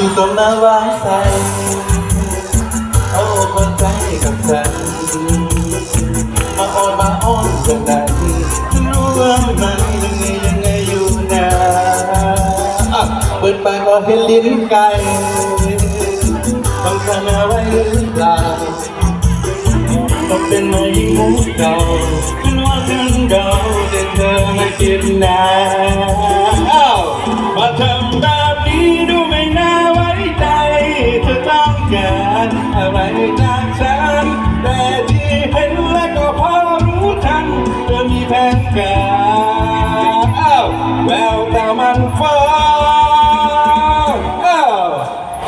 อยู่ๆก็มาวางใส่เอาคนใจกับฉันมาอ้อนมาอ้อนกันได้รู้ว่ามันยังไงยังไงอยู่นะอ่เปิดปากก็เห็นลิ้นไก่ต้องการอะไรหรือเปล่าก็เป็นมายิ่งมุกเก่าคุณว่าถึงเดาแต่เธอไม่คิดนะ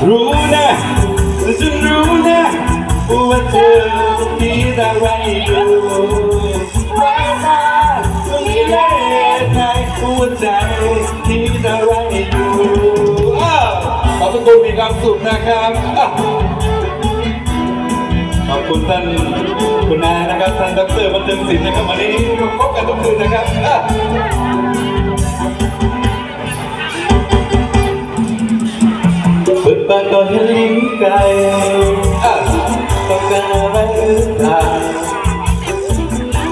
รู้นะฉันรู้นะว่าเธอคิดอะไรอยู่แววตาตรงนี้เล่ในหัวใจคิดอะไรอยู่อ้าวขอบคุณมีความสุขนะครับ ขอบคุณท่านคุณนานะครับท่านดรบันเทิงศิลป์นะครับวันนี้พบกันทุกคืนนะครับ ปากก็เห็นลิ้นไก่อ้าวต้องการอะไรหรือเปล่า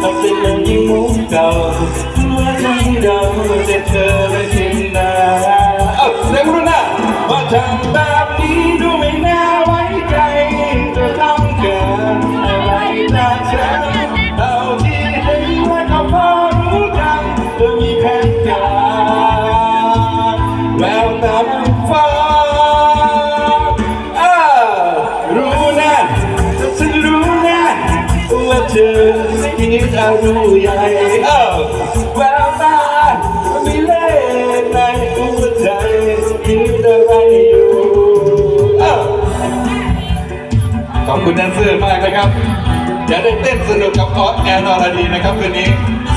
มันเป็นเรื่องยิ่งมุกเก่าเมื่อทั้เราแต่เธอไม่คิดนาเอ้าเสียงรุ่นน่ะว่าทำแบบนี้ดูไม่น่าไว้ใจจะทำเกิน คิดอะไรใหญ่อ้าแววตาไม่เล่นในหัวใจคิดอะไรอยู่อ้าขอบคุณแดนเซอร์มากนะครับอย่าได้เต้นสนุกกับออสแอนอรดีนะครับคืนนี้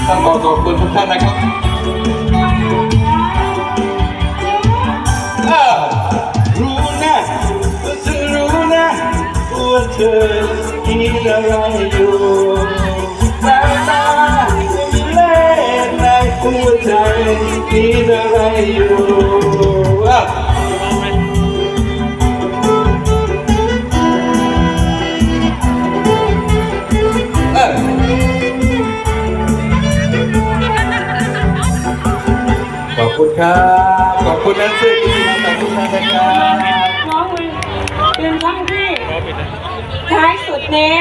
ต้องขอขอบคุณทุกท่านนะครับรู้นะว่าฉันรู้นะว่าเธอคิดอะไรอยู่ คิดอะไรอยู่ขอบคุณครับ ขอบคุณนันซี่ขอบคุณนะครับน้องเป็นครั้งที่ท้ายสุดนี้